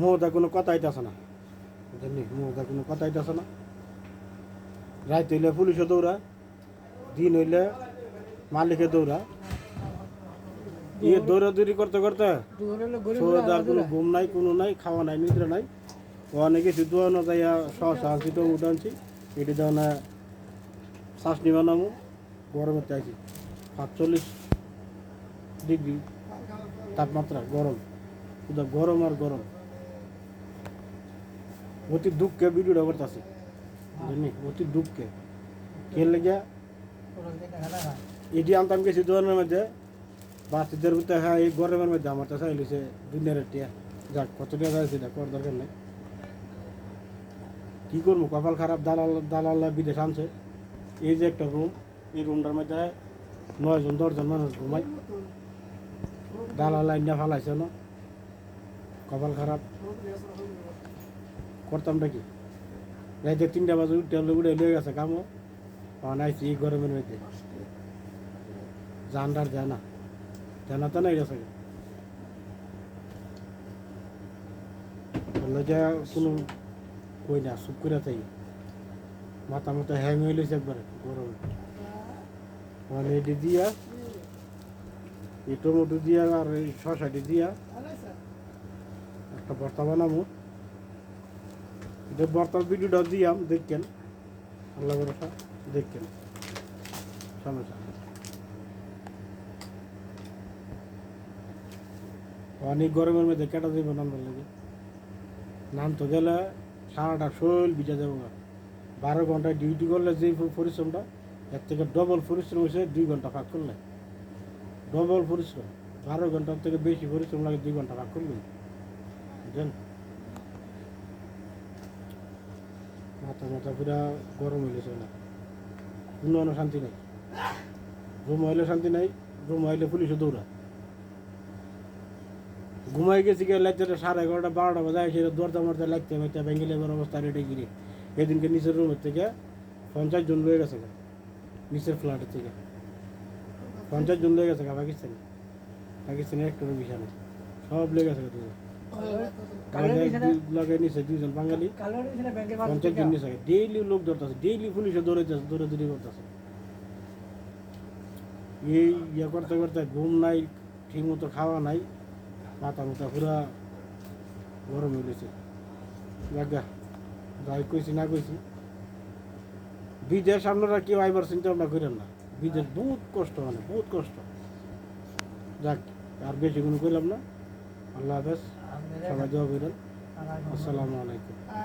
মহদা কোনো কথা আইতাছে না? বুঝলি মহদা কোনো কথা আইতাছে না? রাত হইলে পুলিশে দৌড়া দিন হইলে মালিকে দৌড়া ইয়ে দৌড়াদৌড়ি করতে করতে সৌদার কোনো ঘুম নাই, কোনো নাই, খাওয়া নাই, নিদ্রা নাই। অনেক কিছু দোয়ানো যাইয়া সহসা আনছি, তো উঠানছি এটি না শ্বাসনি বানাবো গরমে চাইছি। সাতচল্লিশ ডিগ্রি, তাপমাত্রা গরম। শুধু গরম আর গরম। অতি দুঃখে ভিডিওটা করতেছে। বুঝলি অতি দুঃখে। কে লেগে? এটি আনতাম গেছি দোকানের মধ্যে। বাচ্চাদের হ্যাঁ এই গরমের মধ্যে আমার তো চাইলিছে দুনিয়ার টিয়া যাক, কত টাকা আছে এটা কর দরকার নেই। কী করব? কপাল খারাপ, দালাল দালাল্লা বিদেশ আনছে। এই যে একটা রুম এই রুমটার মধ্যে নয়জন, দশজন মানুষ ঘুমায়। দালাল লাইন না ফালাইছে না? কপাল খারাপ। করতাম নাকি? রাইতে তিনটা বাজে উঠতে হলে উঠে লিয়ে গেছে কামও আইসি এই গরমের মধ্যে। জানডার জানা জানা তো নাই গেছে যে কোনো কই না, চুপ করে থাকি। মাথা মতো হ্যাং হয়ে লইছে একবারে গরমে। মানে এটি দিয়া এই টমেটো দিয়া আর এই শশাটি দিয়া। একটা ভর্তা বানাবো। এটা ভর্তার ভিডিওটা দিয়াম দেখছেন আল্লাহ ভরসা দেখছেন সমস্যা নেই। অনেক গরমের মধ্যে কেটা দেবো নামবার লাগে। নাম তো গেলে সারাটা শৈল বিজা যাব। বারো ঘন্টায় ডিউটি করলে যে পরিশ্রমটা, এর থেকে ডবল পরিশ্রম হয়েছে, দুই ঘণ্টা ফাঁক করলে। ডবল পরিশ্রম। বারো ঘণ্টার থেকে বেশি পরিশ্রম লাগে, দুই ঘণ্টা ভাগ করলে। বুঝলেন? মাথা মাথা পুরা গরম হইলে চলে কোনো শান্তি নাই। রুম হইলে শান্তি নাই রুম হইলে পুলিশে দৌড়া ঘুমাই গেছি গিয়ে লাগতে সাড়ে এগারোটা, বারোটা বাজে সেটা দরজা মরজা লাগতে মাইতে ভেঙে লেবার অবস্থা রেটে গিরে এদিনকে নিচের রুমের থেকে পঞ্চাশ জন রয়ে গেছে। নিচের ফ্ল্যাটের থেকে। পঞ্চাশ জন লয়ে গেছে পাকিস্তানি। পাকিস্তানি একটা নেই। সব লয়ে গেছে গা দুজন। লগে বাঙালি। পঞ্চাশ জন ডেইলি লোক ধরতেছে ডেইলি পুলিশে দৌড়াইতেছে দৌড়াদৌড়ি করতেছে এই ইয়ে করতে করতে ঘুম নাই ঠিক মতো খাওয়া নাই মাথা মাথা পুরা গরম হয়ে গেছে। লাগা যাই কইছি না কইছি। বিদেশ আপনারা কেউ আইবার চিন্তা ভাবনা করেন না। বিদেশ বহুত কষ্ট মানে বহুত কষ্ট। যাক আর বেশি কোনো করলাম না। আল্লাহ হাফেজ সবাই দোয়া করেন। আসসালামু আলাইকুম।